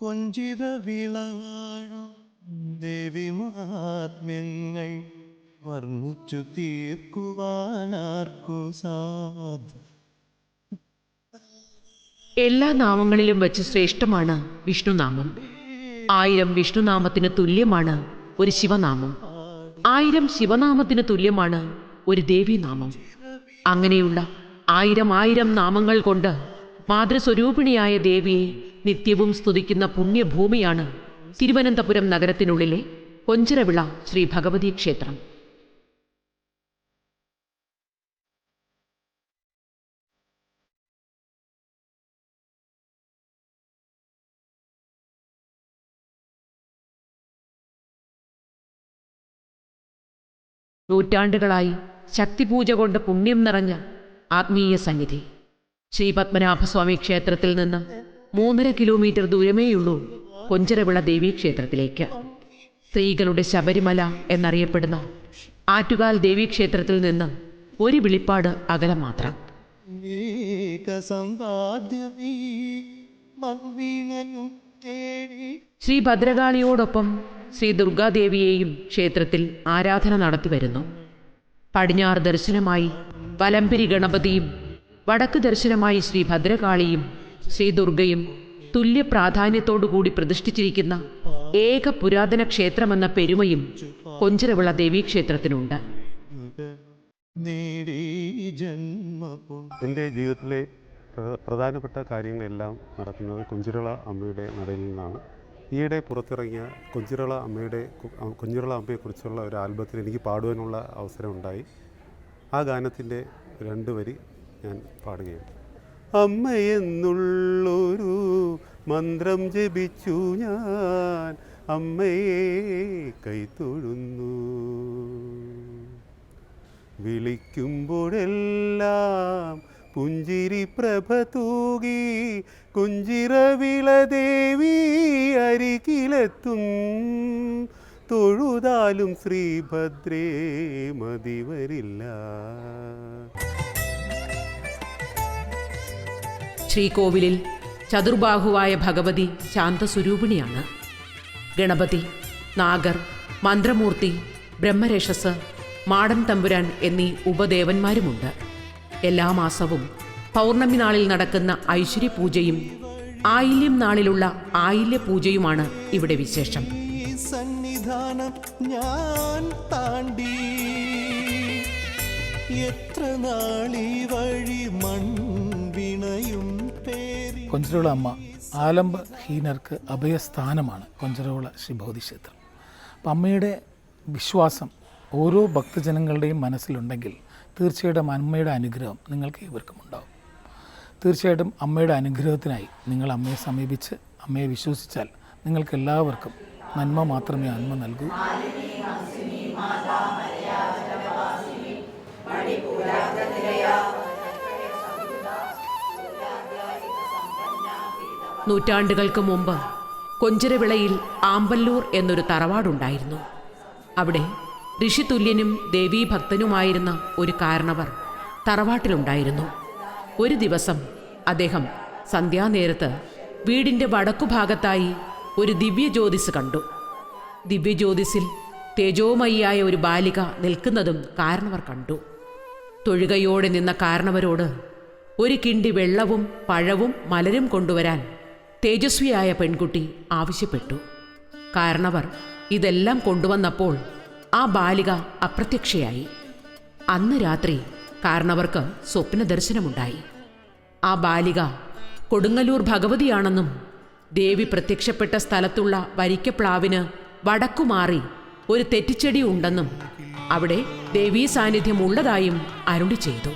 കൊഞ്ചിത ദേവി ദേവിമാത്മ്യങ്ങൾ വർണിച്ചു തീർക്കുവാനാർക്കു സാധ. എല്ലാ നാമങ്ങളിലും വച്ച് ശ്രേഷ്ഠമാണ് വിഷ്ണുനാമം. ആയിരം വിഷ്ണുനാമത്തിന് തുല്യമാണ് ഒരു ശിവനാമം. ആയിരം ശിവനാമത്തിന് തുല്യമാണ് ഒരു ദേവീനാമം. അങ്ങനെയുള്ള ആയിരം ആയിരം നാമങ്ങൾ കൊണ്ട് മാതൃസ്വരൂപിണിയായ ദേവിയെ നിത്യവും സ്തുതിക്കുന്ന പുണ്യഭൂമിയാണ് തിരുവനന്തപുരം നഗരത്തിനുള്ളിലെ കൊഞ്ചരവിള ശ്രീ ഭഗവതി ക്ഷേത്രം. നൂറ്റാണ്ടുകളായി ശക്തിപൂജ കൊണ്ട് പുണ്യം നിറഞ്ഞ ആത്മീയ സന്നിധി. ശ്രീ പത്മനാഭസ്വാമി ക്ഷേത്രത്തിൽ നിന്ന് മൂന്നര കിലോമീറ്റർ ദൂരമേയുള്ളൂ കൊഞ്ചരവിള ദേവീക്ഷേത്രത്തിലേക്ക് സ്ത്രീകളുടെ ശബരിമല എന്നറിയപ്പെടുന്ന ആറ്റുകാൽ ദേവീക്ഷേത്രത്തിൽ നിന്ന് ഒരു വിളിപ്പാട് അകലം മാത്രം. ശ്രീ ഭദ്രകാളിയോടൊപ്പം ശ്രീ ദുർഗാദേവിയെയും ക്ഷേത്രത്തിൽ ആരാധന നടത്തി വരുന്നു. പടിഞ്ഞാറ് ദർശനമായി വലംപിരി ഗണപതിയും വടക്ക് ദർശനമായി ശ്രീ ഭദ്രകാളിയും ശ്രീ ദുർഗയും തുല്യ പ്രാധാന്യത്തോടുകൂടി പ്രതിഷ്ഠിച്ചിരിക്കുന്ന ഏക പുരാതന ക്ഷേത്രമെന്ന പെരുമയും കൊഞ്ചരവിള ദേവീക്ഷേത്രത്തിനുണ്ട്. എന്റെ ജീവിതത്തിലെ പ്രധാനപ്പെട്ട കാര്യങ്ങളെല്ലാം നടക്കുന്നത് കുഞ്ചിരള അമ്മയുടെ നടയിൽ നിന്നാണ്. ഈയിടെ പുറത്തിറങ്ങിയ കുഞ്ചിരള അമ്മയുടെ കുഞ്ചിരള അമ്മയെക്കുറിച്ചുള്ള ഒരു ആൽബത്തിൽ എനിക്ക് പാടുവാനുള്ള അവസരമുണ്ടായി. ആ ഗാനത്തിന്റെ രണ്ട് വരി ഞാൻ പാടുകയാണ് അമ്മയെന്നുള്ളൊരു മന്ത്രം ജപിച്ചു ഞാൻ അമ്മയെ കൈത്തൊഴുന്നു വിളിക്കുമ്പോഴെല്ലാം പുഞ്ചിരി പ്രഭ തൂകി കുഞ്ചിറവിള ദേവി അരികിലെത്തും. തൊഴുതാലും ശ്രീഭദ്രേ മതിവരില്ല ശ്രീകോവിലിൽ ചതുർബാഹുവായ ഭഗവതി ശാന്തസ്വരൂപിണിയാണ്. ഗണപതി നാഗർ മന്ത്രമൂർത്തി ബ്രഹ്മരേഷസ് മാടൻ തമ്പുരാൻ എന്നീ ഉപദേവന്മാരുമുണ്ട്. എല്ലാ മാസവും പൗർണമി നാളിൽ നടക്കുന്ന ഐശ്വര്യ പൂജയും ആയില്യം നാളിലുള്ള ആയില്യ പൂജയുമാണ് ഇവിടെ വിശേഷം. സന്നിധാനം ഞാൻ താണ്ടി എത്ര നാളി വഴി മൺവിണയും പേരി കൊഞ്ചിറോള അമ്മ ആലംബ ഹീനർക്ക് അഭയസ്ഥാനമാണ് കൊഞ്ചരോള ഭഗവതി ക്ഷേത്രം അപ്പം അമ്മയുടെ വിശ്വാസം ഓരോ ഭക്തജനങ്ങളുടെയും മനസ്സിലുണ്ടെങ്കിൽ തീർച്ചയായിട്ടും അമ്മയുടെ അനുഗ്രഹം നിങ്ങൾക്ക് ഇവർക്കും ഉണ്ടാവും. തീർച്ചയായിട്ടും അമ്മയുടെ അനുഗ്രഹത്തിനായി നിങ്ങൾ അമ്മയെ സമീപിച്ച് അമ്മയെ വിശ്വസിച്ചാൽ നിങ്ങൾക്ക് എല്ലാവർക്കും നന്മ മാത്രമേ അന്മ നൽകൂ. നൂറ്റാണ്ടുകൾക്ക് മുമ്പ് കൊഞ്ചരവിളയിൽ ആമ്പല്ലൂർ എന്നൊരു തറവാടുണ്ടായിരുന്നു. അവിടെ ഋഷിതുല്യനും ദേവീഭക്തനുമായിരുന്ന ഒരു കാരണവർ തറവാട്ടിലുണ്ടായിരുന്നു. ഒരു ദിവസം അദ്ദേഹം സന്ധ്യാനേരത്ത് വീടിന്റെ വടക്കുഭാഗത്തായി ഒരു ദിവ്യജ്യോതിസ് കണ്ടു. ദിവ്യജ്യോതിസിൽ തേജോമയിയായ ഒരു ബാലിക നിൽക്കുന്നതും കാരണവർ കണ്ടു. തൊഴുകയോടെ നിന്ന കാരണവരോട് ഒരു കിണ്ടി വെള്ളവും പഴവും മലരും കൊണ്ടുവരാൻ തേജസ്വിയായ പെൺകുട്ടി ആവശ്യപ്പെട്ടു. കാരണവർ ഇതെല്ലാം കൊണ്ടുവന്നപ്പോൾ ആ ബാലിക അപ്രത്യക്ഷയായി. അന്ന് രാത്രി കാരണവർക്ക് സ്വപ്ന ദർശനമുണ്ടായി ആ ബാലിക കൊടുങ്ങല്ലൂർ ഭഗവതിയാണെന്നും ദേവി പ്രത്യക്ഷപ്പെട്ട സ്ഥലത്തുള്ള വരിക്കപ്ലാവിന് വടക്കുമാറി ഒരു തെറ്റിച്ചെടി ഉണ്ടെന്നും അവിടെ ദേവീ സാന്നിധ്യം ഉള്ളതായും അരുളി ചെയ്തു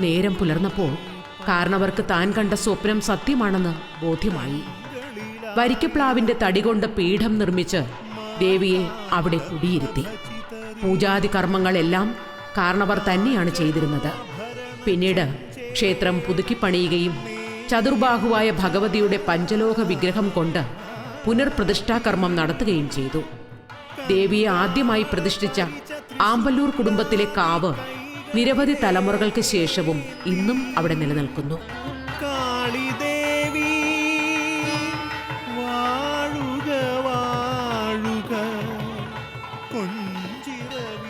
നേരം പുലർന്നപ്പോൾ കാരണവർക്ക് താൻ കണ്ട സ്വപ്നം സത്യമാണെന്ന് ബോധ്യമായി. വരിക്കപ്ലാവിന്റെ തടി കൊണ്ട് പീഠം നിർമ്മിച്ച് ദേവിയെ അവിടെ കുടിയിരുത്തി. പൂജാതി കർമ്മങ്ങളെല്ലാം കാരണവർ തന്നെയാണ് ചെയ്തിരുന്നത്. പിന്നീട് ക്ഷേത്രം പുതുക്കിപ്പണിയുകയും ചതുർബാഹുവായ ഭഗവതിയുടെ പഞ്ചലോക വിഗ്രഹം കൊണ്ട് പുനർപ്രതിഷ്ഠാകർമ്മം നടത്തുകയും ചെയ്തു. ദേവിയെ ആദ്യമായി പ്രതിഷ്ഠിച്ച ആമ്പല്ലൂർ കുടുംബത്തിലെ കാവ് നിരവധി തലമുറകൾക്ക് ശേഷവും ഇന്നും അവിടെ നിലനിൽക്കുന്നു.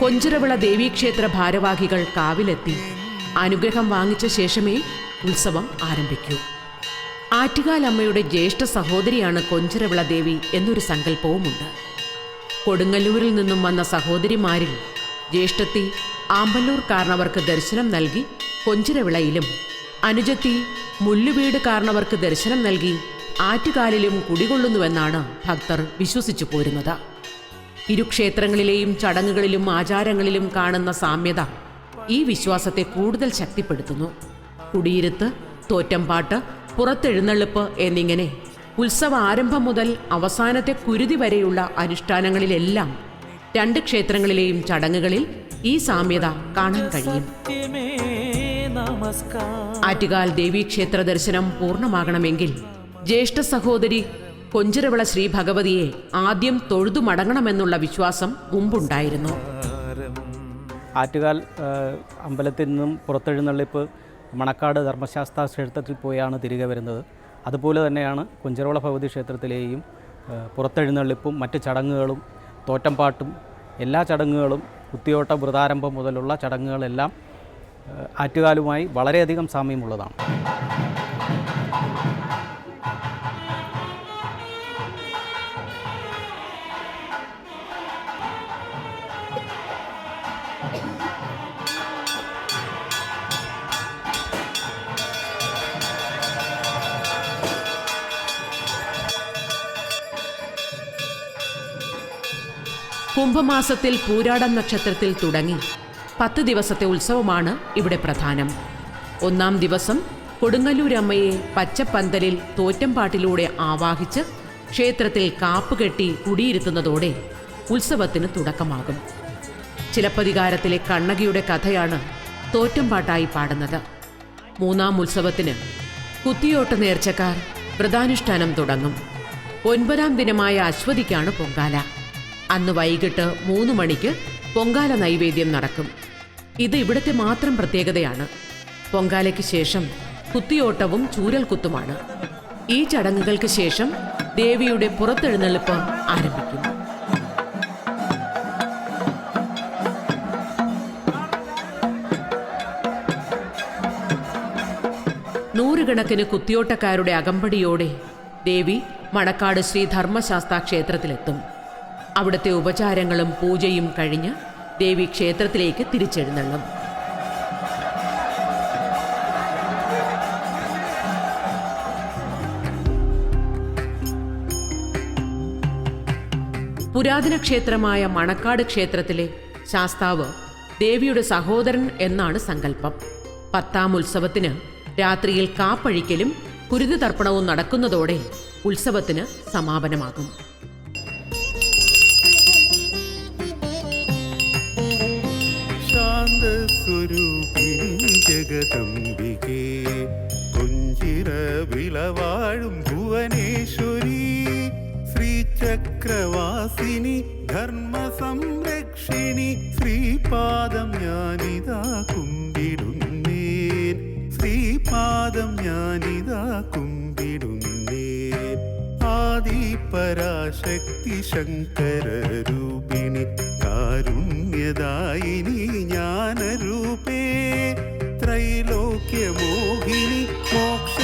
കൊഞ്ചിറവിള ദേവീക്ഷേത്ര ഭാരവാഹികൾ കാവിലെത്തി. അനുഗ്രഹം വാങ്ങിച്ച ശേഷമേ ഉത്സവം ആരംഭിക്കൂ. ആറ്റുകാലമ്മയുടെ ജ്യേഷ്ഠ സഹോദരിയാണ് കൊഞ്ചിറവിള ദേവി എന്നൊരു സങ്കല്പവുമുണ്ട്. കൊടുങ്ങല്ലൂരിൽ നിന്നും വന്ന സഹോദരിമാരിൽ ജ്യേഷ്ഠത്തി ആമ്പല്ലൂർ കാരണവർക്ക് ദർശനം നൽകി കൊഞ്ചിരവിളയിലും അനുജത്തി മുല്ലുവീട് കാരണവർക്ക് ദർശനം നൽകി ആറ്റുകാലിലും കുടികൊള്ളുന്നുവെന്നാണ് ഭക്തർ വിശ്വസിച്ചു പോരുന്നത്. ഇരു ക്ഷേത്രങ്ങളിലെയും ചടങ്ങുകളിലും ആചാരങ്ങളിലും കാണുന്ന സാമ്യത ഈ വിശ്വാസത്തെ കൂടുതൽ ശക്തിപ്പെടുത്തുന്നു. കുടിയിരുത്ത് തോറ്റംപാട്ട് പുറത്തെഴുന്നള്ളിപ്പ് എന്നിങ്ങനെ ഉത്സവ ആരംഭം മുതൽ അവസാനത്തെ കുരുതി വരെയുള്ള അനുഷ്ഠാനങ്ങളിലെല്ലാം രണ്ട് ക്ഷേത്രങ്ങളിലെയും ചടങ്ങുകളിൽ ഈ സാമ്യത കാണാൻ കഴിയും. ആറ്റുകാൽ ദേവീക്ഷേത്ര ദർശനം പൂർണമാകണമെങ്കിൽ ജ്യേഷ്ഠ സഹോദരി കൊഞ്ചിരവിള ശ്രീ ഭഗവതിയെ ആദ്യം തൊഴുതു മടങ്ങണമെന്നുള്ള വിശ്വാസം മുമ്പുണ്ടായിരുന്നു. ആറ്റുകാൽ അമ്പലത്തിൽ നിന്നും പുറത്തെഴുന്നള്ളിപ്പ് മണക്കാട് ധർമ്മശാസ്ത്ര ക്ഷേത്രത്തിൽ പോയാണ് തിരികെ വരുന്നത്. അതുപോലെ തന്നെയാണ് കുഞ്ചിരവിള ഭഗവതി ക്ഷേത്രത്തിലെയും പുറത്തെഴുന്നള്ളിപ്പും മറ്റ് ചടങ്ങുകളും തോറ്റംപാട്ടും എല്ലാ ചടങ്ങുകളും കുത്തിയോട്ട വ്രതാരംഭം മുതലുള്ള ചടങ്ങുകളെല്ലാം ആറ്റുകാലുമായി വളരെയധികം സാമ്യമുള്ളതാണ്. കുംഭമാസത്തിൽ പൂരാടം നക്ഷത്രത്തിൽ തുടങ്ങി. പത്ത് ദിവസത്തെ ഉത്സവമാണ് ഇവിടെ പ്രധാനം. ഒന്നാം ദിവസം കൊടുങ്ങല്ലൂരമ്മയെ പച്ചപ്പന്തലിൽ തോറ്റംപാട്ടിലൂടെ ആവാഹിച്ച് ക്ഷേത്രത്തിൽ കാപ്പുകെട്ടി കുടിയിരുത്തുന്നതോടെ ഉത്സവത്തിന് തുടക്കമാകും. ചിലപ്പതികാരത്തിലെ കണ്ണകിയുടെ കഥയാണ് തോറ്റംപാട്ടായി പാടുന്നത്. മൂന്നാം ഉത്സവത്തിന് കുത്തിയോട്ട നേർച്ചക്കാർ വ്രതാനുഷ്ഠാനം തുടങ്ങും. ഒൻപതാം ദിനമായ അശ്വതിക്കാണ് പൊങ്കാല. അന്ന് വൈകിട്ട് മൂന്ന് മണിക്ക് പൊങ്കാല നൈവേദ്യം നടക്കും. ഇത് ഇവിടുത്തെ മാത്രം പ്രത്യേകതയാണ്. പൊങ്കാലയ്ക്ക് ശേഷം കുത്തിയോട്ടവും ചൂരൽകുത്തുമാണ് ഈ ചടങ്ങുകൾക്ക് ശേഷം ദേവിയുടെ പുറത്തെഴുന്നള്ളിപ്പ് ആരംഭിക്കും. നൂറുകണക്കിന് കുത്തിയോട്ടക്കാരുടെ അകമ്പടിയോടെ ദേവി മണക്കാട് ശ്രീ ക്ഷേത്രത്തിലെത്തും. അവിടുത്തെ ഉപചാരങ്ങളും പൂജയും കഴിഞ്ഞ് ദേവി ക്ഷേത്രത്തിലേക്ക് തിരിച്ചെഴുന്നള്ളും. പുരാതന ക്ഷേത്രമായ മണക്കാട് ക്ഷേത്രത്തിലെ ശാസ്താവ് ദേവിയുടെ സഹോദരൻ എന്നാണ് സങ്കല്പം. പത്താം ഉത്സവത്തിന് രാത്രിയിൽ കാപ്പഴിക്കലും കുരുതി തർപ്പണവും നടക്കുന്നതോടെ ഉത്സവത്തിന് സമാപനമാകും. ശാന്തസ്വരൂപിണി ജഗദംബികേ. കൊഞ്ചിറ വിളവാഴും ഭുവനേശ്വരി. ശ്രീചക്രവാസിനി ധർമ്മ സംരക്ഷിണി ശ്രീപാദം ഞാനിതാ കുമ്പിടുന്നേൻ. ശ്രീപാദം ഞാനിതാ കുമ്പിടുന്നേൻ. ആദി പരാശക്തി ശങ്കര രൂപിണി കാരുണ്യദായിനി ജ്ഞാനരൂപേ ത്രൈലോക്യമോഹിനി മോക്ഷ